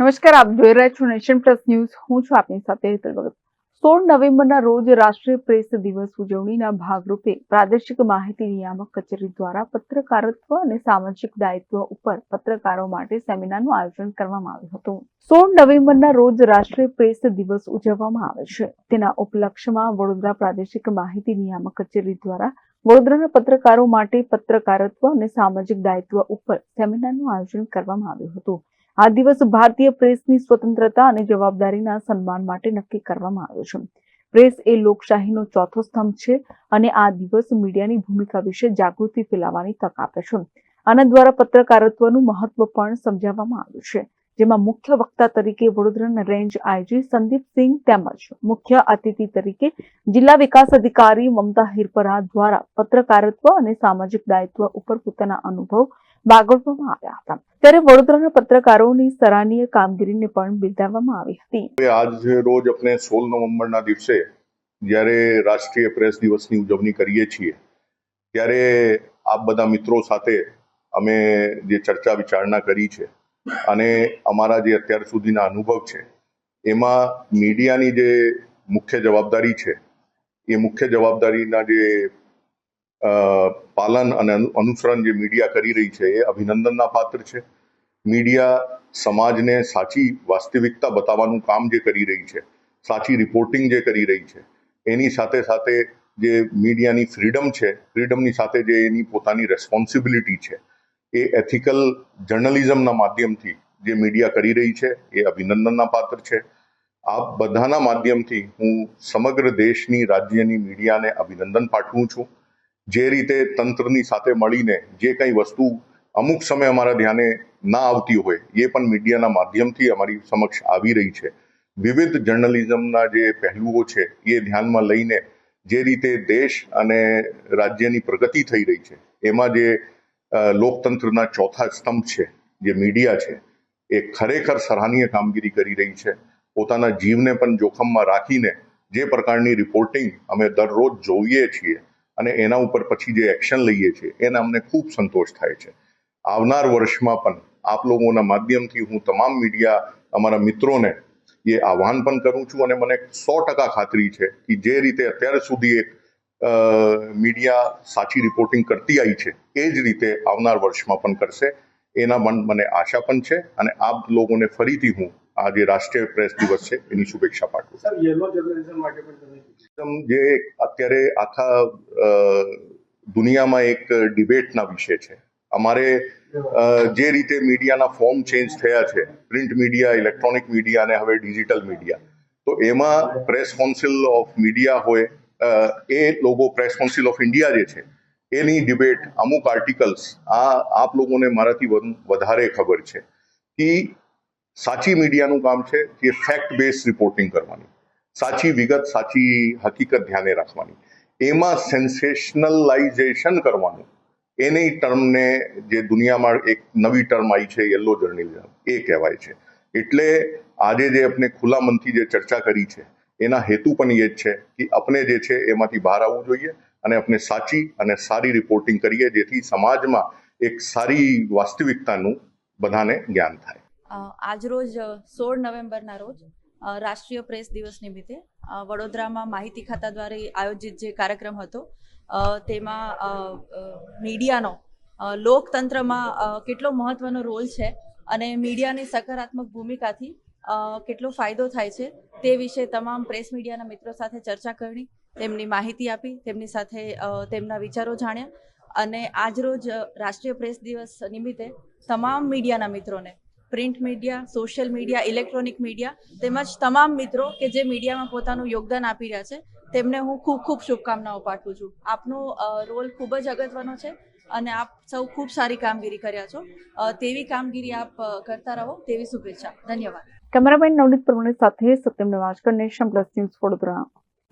નમસ્કાર, આપ જોઈ રહ્યા છો નેશન પ્લસ ન્યૂઝ. હું છું આપની સાથે હેતલ ભગત. સોળ નવેમ્બરના રોજ રાષ્ટ્રીય પ્રેસ દિવસ ઉજવણીના ભાગરૂપે પ્રાદેશિક માહિતી નિયામક કચેરી દ્વારા પત્રકારત્વ અને સામાજિક દાયિત્વ ઉપર પત્રકારો માટે સેમિનારનું આયોજન કરવામાં આવ્યું હતું. સોળ નવેમ્બરના રોજ રાષ્ટ્રીય પ્રેસ દિવસ ઉજવવામાં આવે છે. તેના ઉપલક્ષમાં વડોદરા પ્રાદેશિક માહિતી નિયામક કચેરી દ્વારા વડોદરાના પત્રકારો માટે પત્રકારત્વ અને સામાજિક દાયિત્વ ઉપર સેમિનારનું આયોજન કરવામાં આવ્યું હતું. આ દિવસ ભારતીય પ્રેસની સ્વતંત્રતા અને જવાબદારીના સન્માન માટે નક્કી કરવામાં આવ્યો છે. પ્રેસ એ લોકશાહીનો ચોથો સ્તંભ છે અને આ દિવસ મીડિયાની ભૂમિકા વિશે જાગૃતિ ફેલાવવાની તક આપે છે. આના દ્વારા પત્રકારત્વનું મહત્વ પણ સમજાવવામાં આવ્યું છે. જેમાં મુખ્ય વક્તા તરીકે વડોદરાના રેન્જ આઈજી સંદીપસિંહ તેમજ મુખ્ય અતિથિ તરીકે જિલ્લા વિકાસ અધિકારી મમતા હિરપરા દ્વારા પત્રકારત્વ અને સામાજિક દાયિત્વ ઉપર પોતાના અનુભવ બાગડવામાં આવ્યા હતા. ત્યારે વડોદરાના પત્રકારોની સરાહનીય કામગીરીને પણ બિરદાવવામાં આવી હતી. આજ રોજ આપણે સોળ નવેમ્બરના દિવસે જ્યારે રાષ્ટ્રીય પ્રેસ દિવસની ઉજવણી કરીએ છીએ, ત્યારે આપ બધા મિત્રો સાથે અમે જે ચર્ચા વિચારણા કરી છે અને અમારા જે અત્યાર સુધીના અનુભવ છે, એમાં મીડિયાની જે મુખ્ય જવાબદારી છે, એ મુખ્ય જવાબદારીના જે પાલન અને અનુસરણ જે મીડિયા કરી રહી છે, એ અભિનંદનના પાત્ર છે. મીડિયા સમાજને સાચી વાસ્તવિકતા બતાવવાનું કામ જે કરી રહી છે, સાચી રિપોર્ટિંગ જે કરી રહી છે, એની સાથે સાથે જે મીડિયાની ફ્રીડમ છે ફ્રીડમની સાથે જે એની પોતાની રેસ્પોન્સિબિલિટી છે, એ એથિકલ જર્નલિઝમના માધ્યમથી જે મીડિયા કરી રહી છે, એ અભિનંદનના પાત્ર છે. આ બધાના માધ્યમથી હું સમગ્ર દેશની, રાજ્યની મીડિયાને અભિનંદન પાઠવું છું. જે રીતે તંત્રની સાથે મળીને જે કંઈ વસ્તુ અમુક સમય અમારા ધ્યાને ના આવતી હોય, એ પણ મીડિયાના માધ્યમથી અમારી સમક્ષ આવી રહી છે. વિવિધ જર્નલિઝમના જે પહેલુઓ છે, એ ધ્યાનમાં લઈને જે રીતે દેશ અને રાજ્યની પ્રગતિ થઈ રહી છે, એમાં જે લોકતંત્રના ચોથા સ્તંભ છે, જે મીડિયા છે, એ ખરેખર સરાહનીય કામગીરી કરી રહી છે. પોતાના જીવને પણ જોખમમાં રાખીને જે પ્રકારની રિપોર્ટિંગ અમે દરરોજ જોઈએ છીએ અને એના ઉપર પછી જે એક્શન લઈએ છીએ એને અમને ખૂબ સંતોષ થાય છે. આવનાર વર્ષમાં પણ આપ લોકોના માધ્યમથી હું તમામ મીડિયા અમારા મિત્રોને એ આહ્વાન પણ કરું છું અને મને સો ટકા ખાતરી છે કે જે રીતે અત્યાર સુધી એક મીડિયા સાચી રિપોર્ટિંગ કરતી આવી છે, એ જ રીતે આવનાર વર્ષમાં પણ કરશે. એના મન મને આશા પણ છે અને આપ લોકોને ફરીથી હું આ જે રાષ્ટ્રીય પ્રેસ દિવસ છે એની શુભેચ્છા પાઠવું સર યલો જર્નલિઝમ માટે પણ તમે જે અત્યારે આખા દુનિયામાં એક ડિબેટના વિષય છે. અમારે જે રીતે મીડિયાના ફોર્મ ચેન્જ થયા છે પ્રિન્ટ મીડિયા ઇલેક્ટ્રોનિક મીડિયા અને હવે ડિજિટલ મીડિયા તો એમાં પ્રેસ કાઉન્સિલ ઓફ મીડિયા હોય એ લોકો પ્રેસ કાઉન્સિલ ઓફ ઇન્ડિયા જે છે એની ડિબેટ અમુક આર્ટિકલ્સ આ આપ લોકોને મારાથી વધારે ખબર છે કે સાચી મીડિયાનું કામ છે જે ફેક્ટ બેઝ રિપોર્ટિંગ કરવાની. સાચી વિગત, સાચી હકીકત ધ્યાને રાખવાની. એમાં સેન્સેશનલાઇઝેશન કરવાનું. એની ટર્મને જે દુનિયામાં એક નવી ટર્મ આવી છે યલો જર્નલિઝમ એ કહેવાય છે. એટલે આજે જે આપણે ખુલ્લા મનથી જે ચર્ચા કરી છે, એના હેતુ પણ એ જ છે કે આપણે જે છે એમાંથી બહાર આવવું જોઈએ અને આપણે સાચી અને સારી રિપોર્ટિંગ કરીએ જેથી સમાજમાં એક સારી વાસ્તવિકતાનું બધાને જ્ઞાન થાય. આજરોજ સોળ નવેમ્બરના રોજ રાષ્ટ્રીય પ્રેસ દિવસ નિમિત્તે વડોદરામાં માહિતી ખાતા દ્વારા આયોજિત જે કાર્યક્રમ હતો તેમાં મીડિયાનો લોકતંત્રમાં કેટલો મહત્વનો રોલ છે અને મીડિયાની સકારાત્મક ભૂમિકાથી કેટલો ફાયદો થાય છે તે વિશે તમામ પ્રેસ મીડિયાના મિત્રો સાથે ચર્ચા કરી, તેમની માહિતી આપી, તેમની સાથે તેમના વિચારો જાણ્યા અને આજરોજ રાષ્ટ્રીય પ્રેસ દિવસ નિમિત્તે તમામ મીડિયાના મિત્રોને print media, social media, electronic media, તેમજ તમામ મિત્રો કે જે મીડિયામાં પોતાનું યોગદાન આપી રહ્યા છે, તેમને હું ખૂબ ખૂબ શુભકામનાઓ પાઠવું છું. આપનો રોલ ખૂબ જ અગત્યનો છે અને આપ સૌ ખૂબ સારી કામગીરી કર્યા છો. તેવી કામગીરી આપ કરતા રહો, તેવી શુભેચ્છા. ધન્યવાદ. કેમેરામેન નવનીત પ્રમાણે સાથે Satyam Navajkar nation plus news Vadodara.